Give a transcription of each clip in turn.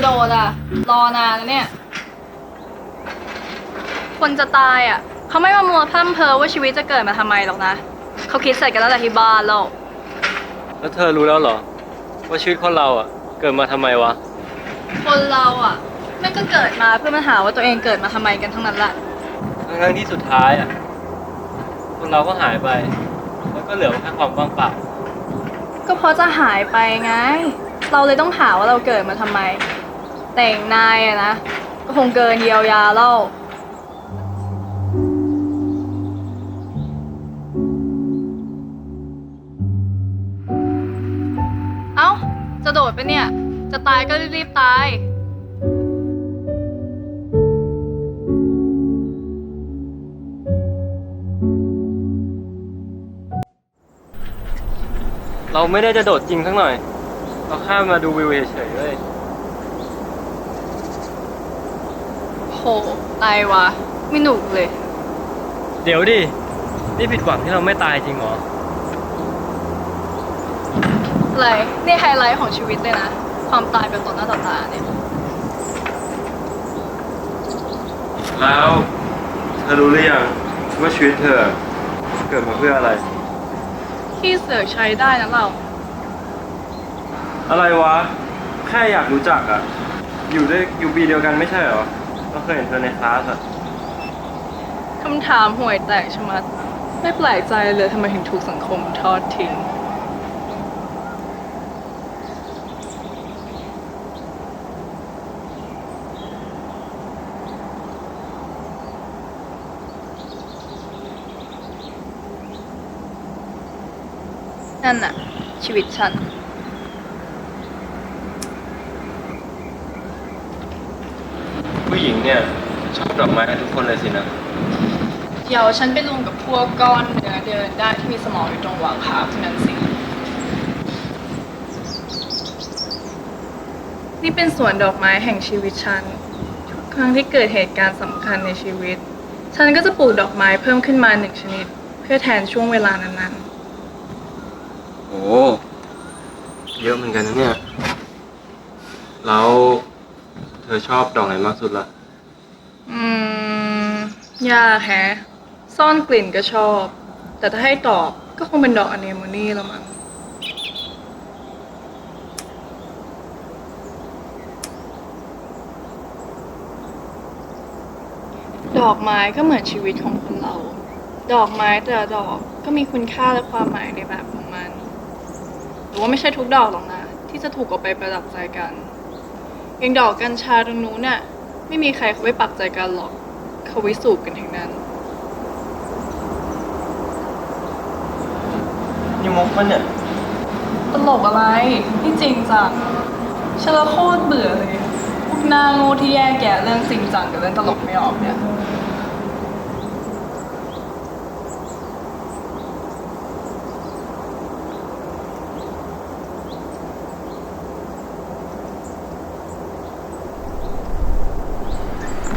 จะโดดอะ รอนานแล้วเนี่ย คนจะตายอะ เขาไม่มามัวพร่ำเพอว่าชีวิตจะเกิดมาทำไมหรอกนะ เขาคิดเสร็จกันแล้วแต่ที่บ้านแล้วแล้วเธอรู้แล้วเหรอ ว่าชีวิตคนเราอะ เกิดมาทำไมวะ คนเราอะแม่งก็เกิดมาเพื่อมาหาว่าตัวเองเกิดมาทำไมกันทั้งนั้นแหละ ทั้งๆที่สุดท้ายอะ คนเราก็หายไป แล้วก็เหลือแค่ความว่างเปล่า ก็เพราะจะหายไปไง เราเลยต้องหาว่าเราเกิดมาทำไม แต่งนายอะนะก็คงเกินเยียวยาแล้วเอ้า จะโดดไปเนี่ย จะตายก็รีบๆตาย เราไม่ได้จะโดดจริงสักหน่อย เราแค่มาดูวิวเฉยๆเว้ย โหตายวะไม่หนุกเลย เดี๋ยวดิ นี่ผิดหวังที่เราไม่ตายจริงเหรอ อะไร นี่ไฮไลท์ของชีวิตเลยนะ ความตายเป็นต่อหน้าต่อตาเนี่ย แล้วเธอรู้หรือยังว่าชีวิตเธอเกิดมาเพื่ออะไร ที่เสือกใช้ได้นะเรา อะไรวะ แค่อยากรู้จักอะอยู่ด้วยอยู่ปีเดียวกันไม่ใช่เหรอ เราเคยเห็นเธอในคลาสอะคำถามห่วยแตกชะมัด ไม่แปลกใจเลยทำไมถึงถูกสังคมทอดทิ้ง นั่นน่ะ ชีวิตฉัน ผู้หญิงเนี่ยชอบ ดอกไม้ทุกคนเลยสินะ เดี๋ยวฉันไปรวมกับพวกก้อนเนื้อเดินได้ที่มีสมองอยู่ตรงหว่างขาพวกนั้นสิ นี่เป็นสวนดอกไม้แห่งชีวิตฉัน ทุกครั้งที่เกิดเหตุการณ์สำคัญในชีวิต ฉันก็จะปลูกดอกไม้เพิ่มขึ้นมาหนึ่งชนิด เพื่อแทนช่วงเวลานั้นโอ้เยอะเหมือนกันนะเนี่ย แล้ว เธอชอบดอกไหนมากสุดละๆ อืมยากแฮะ ซ่อนกลิ่นก็ชอบ แต่ถ้าให้ตอบก็คงเป็นดอกอเนโมนีแล้วมั้ง ดอกไม้ก็เหมือนชีวิตของคนเรา ดอกไม้แต่ละดอกก็มีคุณค่าและความหมายในแบบของมันแต่ว่าไม่ใช่ทุกดอกหรอกนะ ที่จะถูกเอาไปประดับใจกัน อย่างดอกกัญชาตรงนู้นน่ะ ไม่มีใครเขาไปปักใจกันหรอก เขาไว้สูบกันทั้งนั้น นี่มุกมันเนี่ยตลกอะไร นี่จริงจังฉันละโคตรเบื่อเลยพวกหน้าโง่ที่แยกแยะเรื่องจริงจังกับเรื่องตลกไม่ออกเนี่ย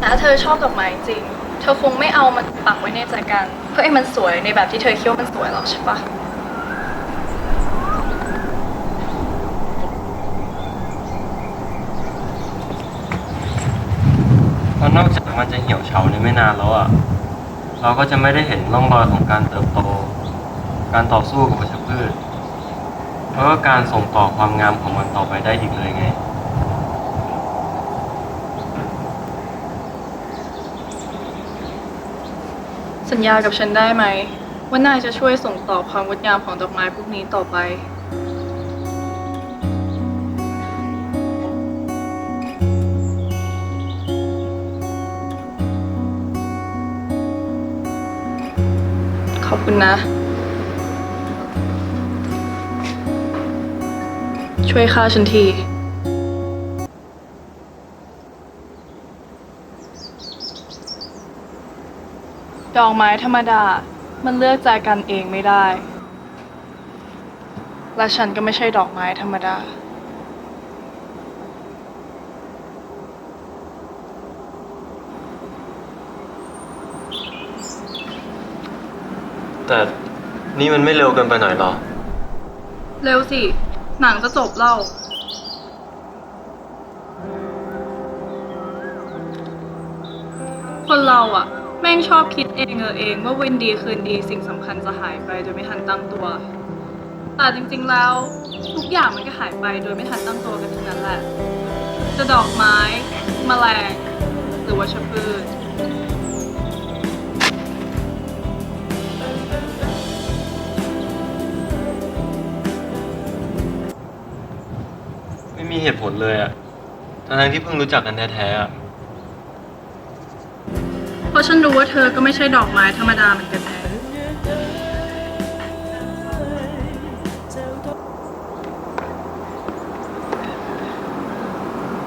ถ้าเธอชอบดอกไม้จริง เธอคงไม่เอามันปักไว้ในใจกัน เพื่อให้มันสวยในแบบที่เธอคิดว่ามันสวยหรอกใช่ปะเพราะนอกจากมันจะเหี่ยวเฉาในไม่นานแล้วอะ เราก็จะไม่ได้เห็นร่องรอยของการเติบโต การต่อสู้กับวัชพืช แล้วก็การส่งต่อความงามของมันต่อไปได้อีกเลยไง สัญญากับฉันได้ไหม ว่านายจะช่วยส่งต่อความงดงามของดอกไม้พวกนี้ต่อไป ขอบคุณนะ ช่วยค่าฉันที ดอกไม้ธรรมดา มันเลือกใจกันเองไม่ได้ และฉันก็ไม่ใช่ดอกไม้ธรรมดา แต่นี่มันไม่เร็วเกินไปหน่อยหรอ เร็วสิ หนังจะจบเล่า คนเราอะ แม่งชอบคิดเองเออเองว่าวันดีคืนดีสิ่งสำคัญจะหายไปโดยไม่ทันตั้งตัว แต่จริงๆแล้ว ทุกอย่างมันก็หายไปโดยไม่ทันตั้งตัวกันทั้งนั้นแหละ จะดอกไม้แมลงหรือว่าชพืชไม่มีเหตุผลเลยอะทั้งๆที่เพิ่งรู้จักกันแท้ๆอะะฉันรู้ว่าเธอก็ไม่ใช่ดอกไม้ธรรมดาเหมือนกันแน่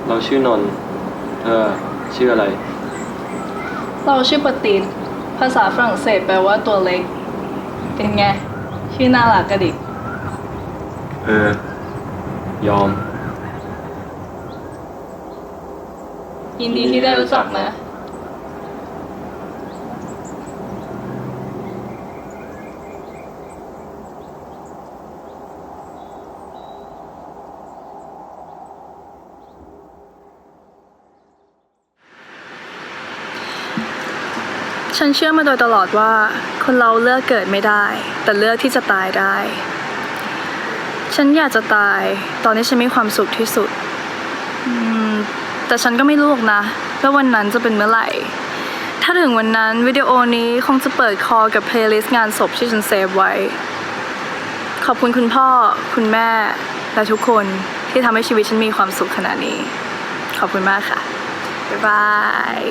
เราชื่อนนท์เธอชื่ออะไร เราชื่อปตินภาษาฝรั่งเศสแปลว่าตัวเล็ก เป็นไง ชื่อน่ารักกระดิก เออ ยอม ยินดีที่ได้รู้จักนะ ฉันเชื่อมาโดยตลอดว่า คนเราเลือกเกิดไม่ได้ แต่เลือกที่จะตายได้ ฉันอยากจะตาย ตอนที่ฉันมีความสุขที่สุดแต่ฉันก็ไม่รู้หรอกนะว่าวันนั้นจะเป็นเมื่อไหร่ ถ้าถึงวันนั้นวิดีโอนี้คงจะเปิดคอกับเพลย์ลิสต์งานศพที่ฉันเซฟไว้ ขอบคุณคุณพ่อ คุณแม่ และทุกคนที่ทำให้ชีวิตฉันมีความสุขขนาดนี้ ขอบคุณมากค่ะ บ๊ายบาย